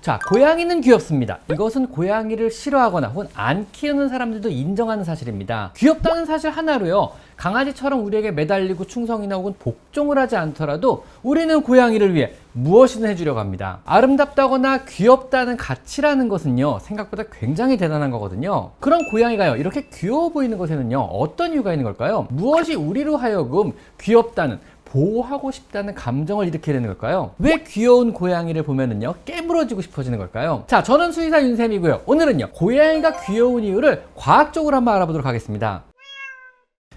자, 고양이는 귀엽습니다. 이것은 고양이를 싫어하거나 혹은 안 키우는 사람들도 인정하는 사실입니다. 귀엽다는 사실 하나로요. 강아지처럼 우리에게 매달리고 충성이나 혹은 복종을 하지 않더라도 우리는 고양이를 위해 무엇이든 해주려고 합니다. 아름답다거나 귀엽다는 가치라는 것은요, 생각보다 굉장히 대단한 거거든요. 그럼 고양이가요, 이렇게 귀여워 보이는 것에는요, 어떤 이유가 있는 걸까요? 무엇이 우리로 하여금 귀엽다는 보호하고 싶다는 감정을 일으키게 되는 걸까요? 왜 귀여운 고양이를 보면은요 깨물어지고 싶어지는 걸까요? 자 저는 수의사 윤쌤이고요 오늘은요 고양이가 귀여운 이유를 과학적으로 한번 알아보도록 하겠습니다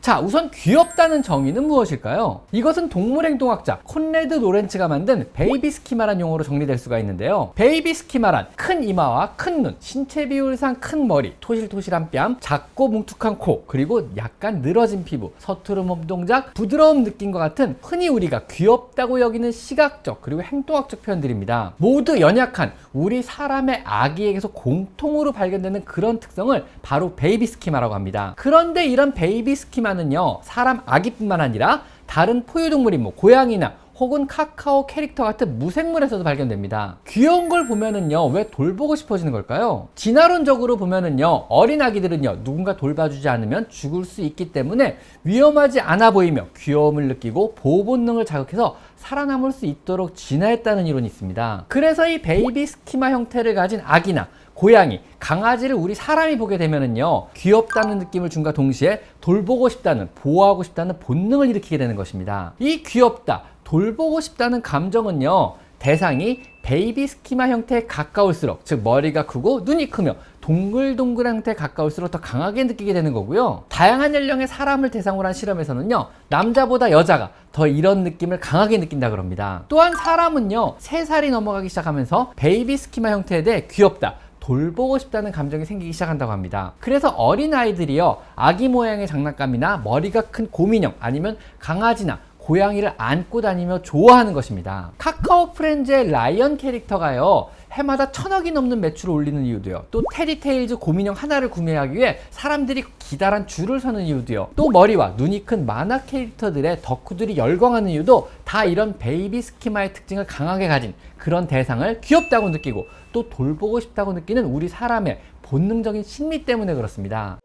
자, 우선 귀엽다는 정의는 무엇일까요? 이것은 동물행동학자 콘레드 로렌츠가 만든 베이비 스키마란 용어로 정리될 수가 있는데요. 베이비 스키마란 큰 이마와 큰 눈, 신체 비율상 큰 머리, 토실토실한 뺨, 작고 뭉툭한 코, 그리고 약간 늘어진 피부, 서투른 몸 동작, 부드러운 느낌과 같은 흔히 우리가 귀엽다고 여기는 시각적 그리고 행동학적 표현들입니다. 모두 연약한 우리 사람의 아기에게서 공통으로 발견되는 그런 특성을 바로 베이비 스키마라고 합니다. 그런데 이런 베이비 스키마 는요, 사람 아기뿐만 아니라 다른 포유동물인 뭐 고양이나 혹은 카카오 캐릭터 같은 무생물에서도 발견됩니다. 귀여운 걸 보면은요, 왜 돌보고 싶어지는 걸까요? 진화론적으로 보면은요, 어린 아기들은요, 누군가 돌봐주지 않으면 죽을 수 있기 때문에 위험하지 않아 보이며 귀여움을 느끼고 보호 본능을 자극해서 살아남을 수 있도록 진화했다는 이론이 있습니다. 그래서 이 베이비 스키마 형태를 가진 아기나 고양이, 강아지를 우리 사람이 보게 되면은요, 귀엽다는 느낌을 준과 동시에 돌보고 싶다는, 보호하고 싶다는 본능을 일으키게 되는 것입니다. 이 귀엽다, 돌보고 싶다는 감정은요, 대상이 베이비 스키마 형태에 가까울수록, 즉 머리가 크고 눈이 크며 동글동글한 형태에 가까울수록 더 강하게 느끼게 되는 거고요. 다양한 연령의 사람을 대상으로 한 실험에서는요, 남자보다 여자가 더 이런 느낌을 강하게 느낀다 그럽니다. 또한 사람은요, 3살이 넘어가기 시작하면서 베이비 스키마 형태에 대해 귀엽다, 돌보고 싶다는 감정이 생기기 시작한다고 합니다. 그래서 어린 아이들이요, 아기 모양의 장난감이나 머리가 큰 곰인형 아니면 강아지나 고양이를 안고 다니며 좋아하는 것입니다. 카카오 프렌즈의 라이언 캐릭터가요, 해마다 천억이 넘는 매출을 올리는 이유도요. 또 테리테일즈 곰인형 하나를 구매하기 위해 사람들이 기다란 줄을 서는 이유도요. 또 머리와 눈이 큰 만화 캐릭터들의 덕후들이 열광하는 이유도 다 이런 베이비 스키마의 특징을 강하게 가진 그런 대상을 귀엽다고 느끼고 또 돌보고 싶다고 느끼는 우리 사람의 본능적인 심리 때문에 그렇습니다.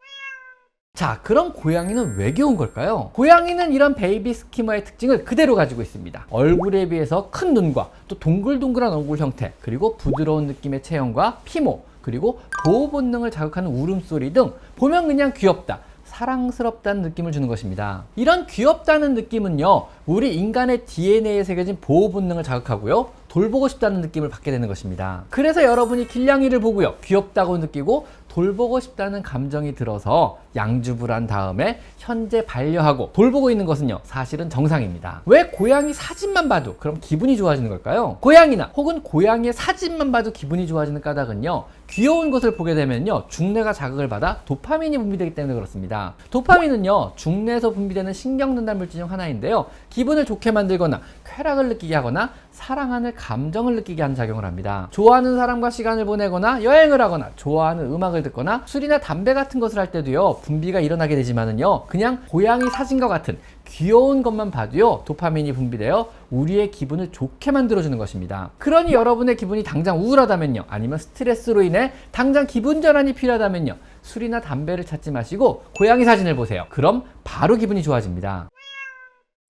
자, 그럼 고양이는 왜 귀여운 걸까요? 고양이는 이런 베이비 스키머의 특징을 그대로 가지고 있습니다. 얼굴에 비해서 큰 눈과 또 동글동글한 얼굴 형태, 그리고 부드러운 느낌의 체형과 피모, 그리고 보호 본능을 자극하는 울음소리 등 보면 그냥 귀엽다. 사랑스럽다는 느낌을 주는 것입니다. 이런 귀엽다는 느낌은요, 우리 인간의 DNA에 새겨진 보호 본능을 자극하고요, 돌보고 싶다는 느낌을 받게 되는 것입니다. 그래서 여러분이 길냥이를 보고요, 귀엽다고 느끼고 돌보고 싶다는 감정이 들어서 양주부를 한 다음에 현재 반려하고 돌보고 있는 것은요, 사실은 정상입니다. 왜 고양이 사진만 봐도 그럼 기분이 좋아지는 걸까요? 고양이나 혹은 고양이의 사진만 봐도 기분이 좋아지는 까닭은요, 귀여운 것을 보게 되면요, 중뇌가 자극을 받아 도파민이 분비되기 때문에 그렇습니다. 도파민은요, 중뇌에서 분비되는 신경전달 물질 중 하나인데요, 기분을 좋게 만들거나 쾌락을 느끼게 하거나 사랑하는 감정을 느끼게 하는 작용을 합니다. 좋아하는 사람과 시간을 보내거나 여행을 하거나 좋아하는 음악을 듣거나 술이나 담배 같은 것을 할 때도요 분비가 일어나게 되지만은요 그냥 고양이 사진과 같은 귀여운 것만 봐도요 도파민이 분비되어 우리의 기분을 좋게 만들어주는 것입니다. 그러니 여러분의 기분이 당장 우울하다면요 아니면 스트레스로 인해 당장 기분 전환이 필요하다면요 술이나 담배를 찾지 마시고 고양이 사진을 보세요. 그럼 바로 기분이 좋아집니다.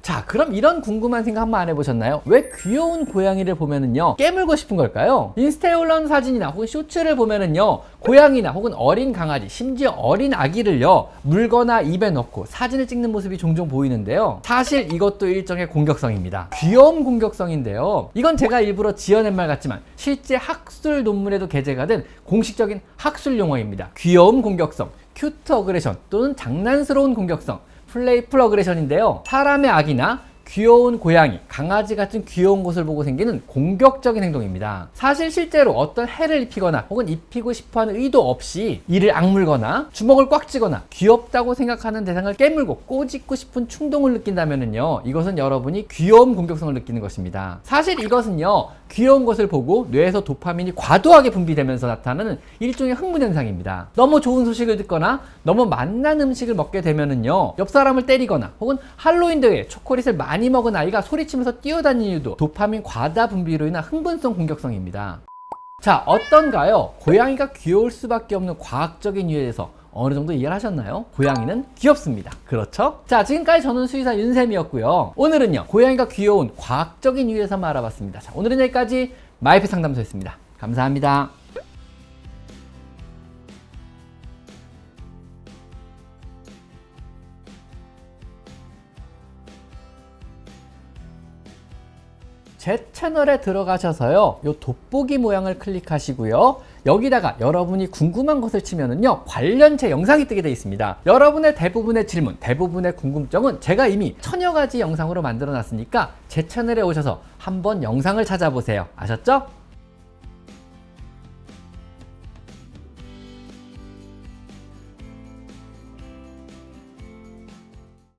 자, 그럼 이런 궁금한 생각 한번 안 해보셨나요? 왜 귀여운 고양이를 보면은요, 깨물고 싶은 걸까요? 인스타에 올라온 사진이나 혹은 쇼츠를 보면은요, 고양이나 혹은 어린 강아지, 심지어 어린 아기를요, 물거나 입에 넣고 사진을 찍는 모습이 종종 보이는데요. 사실 이것도 일종의 공격성입니다. 귀여움 공격성인데요. 이건 제가 일부러 지어낸 말 같지만, 실제 학술 논문에도 게재가 된 공식적인 학술 용어입니다. 귀여움 공격성, 큐트 어그레션 또는 장난스러운 공격성, 플레이풀 어그레션인데요. 사람의 악이나 귀여운 고양이, 강아지 같은 귀여운 것을 보고 생기는 공격적인 행동입니다. 사실 실제로 어떤 해를 입히거나 혹은 입히고 싶어 하는 의도 없이 이를 악물거나 주먹을 꽉 쥐거나 귀엽다고 생각하는 대상을 깨물고 꼬집고 싶은 충동을 느낀다면요 이것은 여러분이 귀여움 공격성을 느끼는 것입니다. 사실 이것은요 귀여운 것을 보고 뇌에서 도파민이 과도하게 분비되면서 나타나는 일종의 흥분 현상입니다. 너무 좋은 소식을 듣거나 너무 맛난 음식을 먹게 되면은요 옆 사람을 때리거나 혹은 할로윈 대회 초콜릿을 많이 먹은 아이가 소리치면서 뛰어다니는 이유도 도파민 과다 분비로 인한 흥분성 공격성입니다. 자, 어떤가요? 고양이가 귀여울 수밖에 없는 과학적인 이유에 대해서 어느 정도 이해를 하셨나요? 고양이는 귀엽습니다. 그렇죠? 자, 지금까지 저는 수의사 윤쌤이었고요. 오늘은요, 고양이가 귀여운 과학적인 이유에서만 알아봤습니다. 자, 오늘은 여기까지 마이페 상담소였습니다. 감사합니다. 제 채널에 들어가셔서요. 요 돋보기 모양을 클릭하시고요. 여기다가 여러분이 궁금한 것을 치면은요. 관련체 영상이 뜨게 되어 있습니다. 여러분의 대부분의 질문, 대부분의 궁금증은 제가 이미 천여 가지 영상으로 만들어 놨으니까 제 채널에 오셔서 한번 영상을 찾아보세요. 아셨죠?